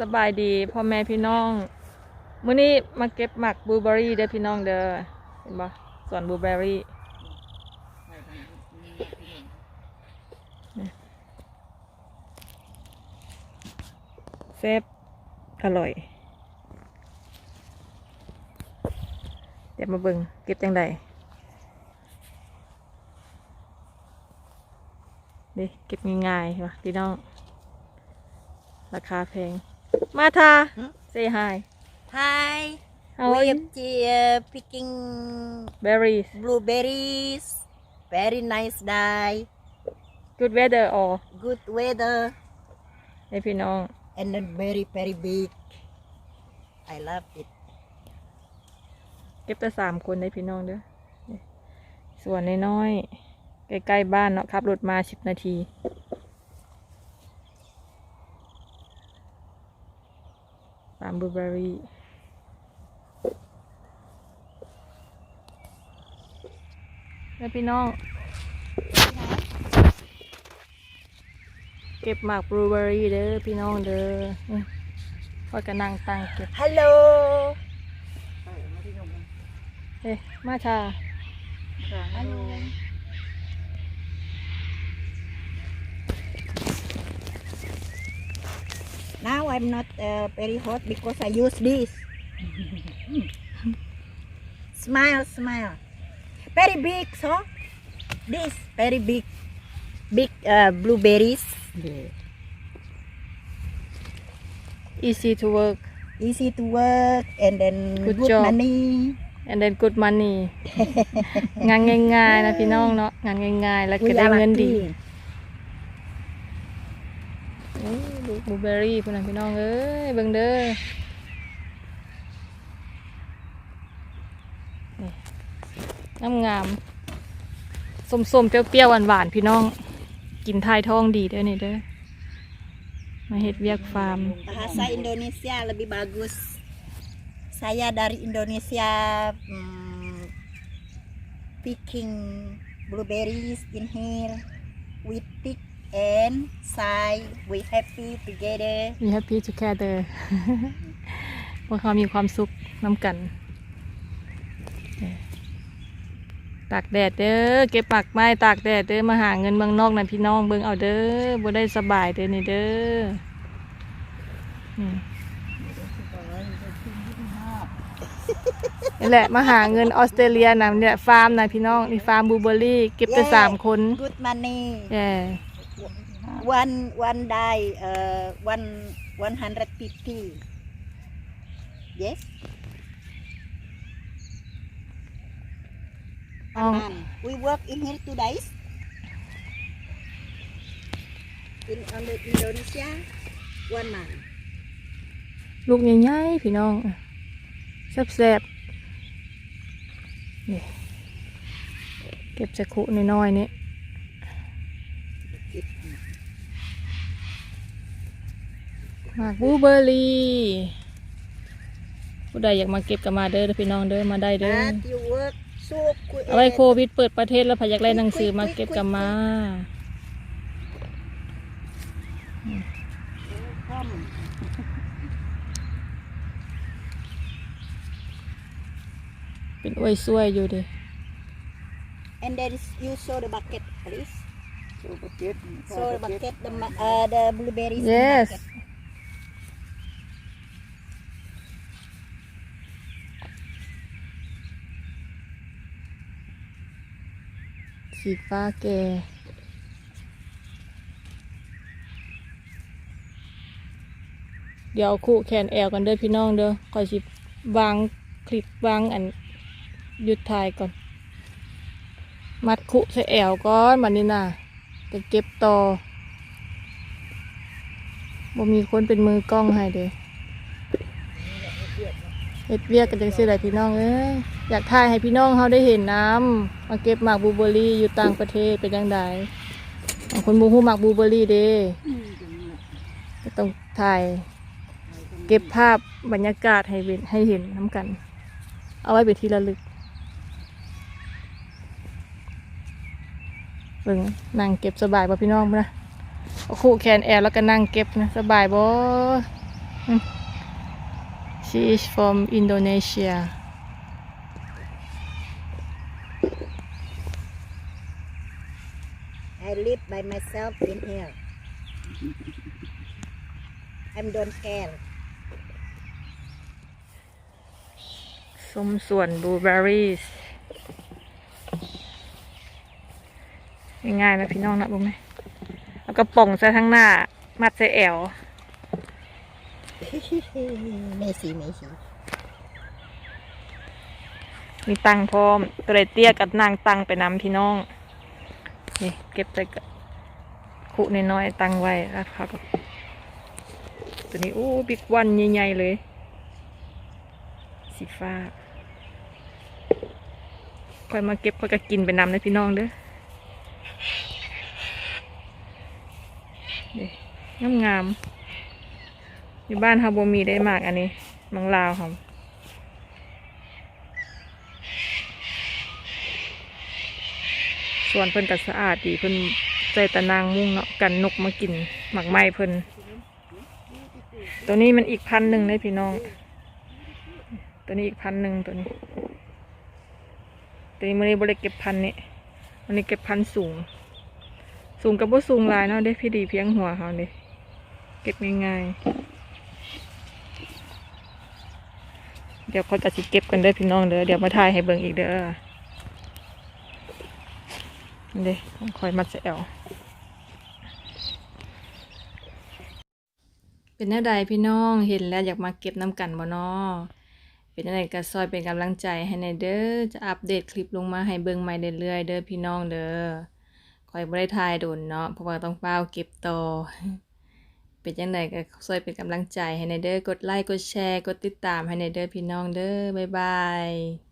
สบายดีพ่อแม่พี่น้องมื้อนี้มาเก็บหมักบลูเบอร์รี่เด้อพี่น้องเด้อเห็นบ่สวนบลูเบอร์รี่เซฟอร่อย เดี๋ยวมาเบิ่งเก็บจังไดนี่เก็บง่ายๆว่ะพี่น้อง ราคาแพง มาทา say hi Hi, how we are you have uh, picking berries blueberries. Very nice day, good weather or good weather, ให้พี่น้อง and then very very big. I love it. เก็บแต่สามคนได้พี่น้องเด้อนี่ส่วนน้อยๆใกล้ๆบ้านเนาะขับรถมาสิบนาที ฟาร์มบลูเบอร์รี่แล้วพี่น้อง เก็บหมากบลูเบอร์รี่เด้อพี่น้องเด้อนี่พอยกระนั่งตั้งเก็บ Hello. เอ้ยมาชา Hello. Now I'm not uh, very hot because I use this. smile, smile. Very big, so this very big, big uh, blueberries. easy to work Easy to work and then Good good, job. money. and then good money งานง่ายๆนะพี่น้องเนาะงานง่ายๆ แล้วก็ We ได้ are เงินดี lucky. โอ้ย ลูกบลูเบอร์รี่พุ่นนะพี่น้องเอ้ยเบิ่งเด้อนี่งามส้มๆเปรี้ยวๆหวานๆพี่น้อง กินทายท้องดีเด้อนี่เด้อมาเฮ็ดเวียกฟาร์ม Bahasa Indonesia lebih bagus. Saya dari Indonesia hmm, picking blueberries in here. We pick and say we happy together. We happy together พวกเขามีความสุขน้ำกัน ตากแดดเด้อ เก็บปักไม้ตากแดดเด้อ มาหาเงินเมืองนอกนั่นพี่น้องเบิ่งเอาเด้อบ่ได้สบายเด้อนี่เด้อนี่นี่แหละมาหาเงินออสเตรเลียนะเนี่ยฟาร์มนะพี่น้องนี่ฟาร์มบลูเบอร์รี่ เก็บแต่ Yeah. สามคน Good money. แย่ One one day uh, one one hundred fifty. Yes. อ๋อ Man, we work in here two days. In on the Indonesia, one month. ลูกใหญ่ๆพี่น้องแซ่บๆนี่เก็บจะคุน้อยๆนี่ หมากบลูเบอร์รี่ผู้ใดอยากมาเก็บก็มาเด้อพี่น้องเด้อมาได้เด้อ But you work so quick. เอาไว้โควิดเปิดประเทศแล้วพาอยากได้หนังสือมาเก็บก็มา Come. เป็นอวยซวยอยู่เด้อ And then you show the bucket, please. Show bucket. Show the bucket, the ma- uh, the blueberries. in yes bucket. สีฟ้าแก่เดี๋ยวคู่แขนแอลกันเด้อพี่น้องเด้อคอยสิวางคลิปวางอันหยุดถ่ายก่อน มัดคู่ใส่แอลก่อนมันนี่น่ะจะเก็บต่อบ่มีคนเป็นมือกล้องให้เด้อ เฮ็ดเวียกกันจังซี่แหละพี่น้องเอ้ยอยากถ่ายให้พี่น้องเขาได้เห็นน้ำมาเก็บหมากบลูเบอร์รี่อยู่ต่างประเทศเป็นจังไดบางคนบ่ฮู้หมากบลูเบอร์รี่เด้ก็ต้องถ่าย เก็บภาพบรรยากาศให้เห็นให้เห็นน้ำกัน เอาไว้เป็นที่ระลึกเบิ่งนั่งเก็บสบายป่ะพี่น้องนะเอาคู่แขนแอร์แล้วก็นั่งเก็บนะสบายบ่ she is from Indonesia I live by myself in here I don't care ส้มส่วนบลูเบอร์รี่ง่ายๆนะพี่น้องนะบุ้งไหมแล้วก็ป่องใส่ทั้งหน้า มัดใส่แอว ม่สีไม่สีมีตังพร้อมตัวไรเตี้ยกับนางตังไปนำพี่น้อง นี่เก็บใส่กระคุน้อยๆตังไว้แล้วเขาก็ตัวนี้โอ้บิ๊กวันใหญ่ๆเลย สีฟ้าค่อยมาเก็บค่อยก็กินไปนำนะพี่น้องเด้อนี่งามงามๆ อยู่บ้านฮาโบมีได้มากอันนี้ มังลาวค่ะส่วนเพิ่นก็สะอาดดีเพิ่นใจตะนางมุ้งเนาะกันนกมากินหมักไม้เพิ่นตัวนี้มันอีกพันหนึ่งเลยพี่น้อง ตัวนี้อีกพันหนึ่งตัวนี้ ตัวนี้มันนี้บริเก็บพันนี่มันนี้เก็บพันสูง สูงกับว่าสูงลายเนาะเด้พี่ดีเพียงหัวเขาเด้เก็บง่ายๆ เดี๋ยวเขาจะสิเก็บกันเด้อพี่น้องเด้อเดี๋ยวมาถ่ายให้เบิ่งอีกเด้อเด้คอยมัดแอวเป็นแน่ใดพี่น้องเห็นแล้วอยากมาเก็บน้ำกันบ่นอเป็นอะไรก็ซอยเป็นกำลังใจให้ในเด้อจะอัปเดตคลิปลงมาให้เบิ่งใหม่เรื่อยๆเด้อพี่น้องเด้อคอยบ่ได้ถ่ายโดนเนาะเพราะว่าต้องเฝ้าเก็บต่อ เป็นยังไงก็ซอยเป็นกำลังใจให้ในเด้อกดไลค์กดแชร์ กดติดตามให้ในเด้อพี่น้องเด้อบ๊ายบาย